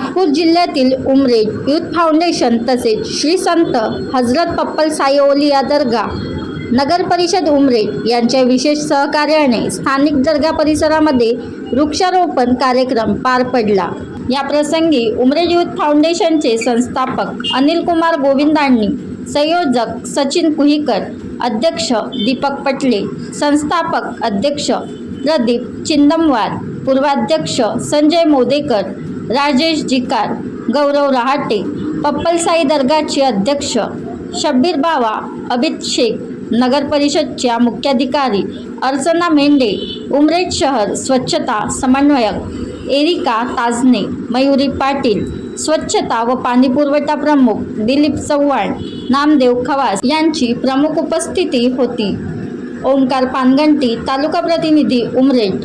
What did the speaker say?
नागपूर जिल्ह्यातील Umred youth foundation तसेच श्री संत हजरत पप्पल साई दर्गा नगर परिषद उमरेड यांच्या विशेष सहकार्याने स्थानिक दर्गा परिसरामध्ये वृक्षारोपण कार्यक्रम पार पडला. या प्रसंगी उमरेड युथ फाउंडेशनचे संस्थापक अनिल कुमार गोविंदांनी संयोजक सचिन कुहीकर अध्यक्ष दीपक पटले संस्थापक अध्यक्ष प्रदीप चिंदमवार पूर्वाध्यक्ष संजय मोदेकर राजेश जिकार गौरव रहाटे पप्पलसाई दर्गाचे अध्यक्ष शब्बीर बावा अभित शेख नगर परिषदच्या मुख्याधिकारी अर्चना मेंढे उमरेड शहर स्वच्छता समन्वयक एरिका ताजने मयुरी पाटील स्वच्छता व पाणीपुरवठा प्रमुख दिलीप चव्हाण नामदेव खवास यांची प्रमुख उपस्थिती होती. ओंकार पानगंटी तालुका प्रतिनिधी उमरेड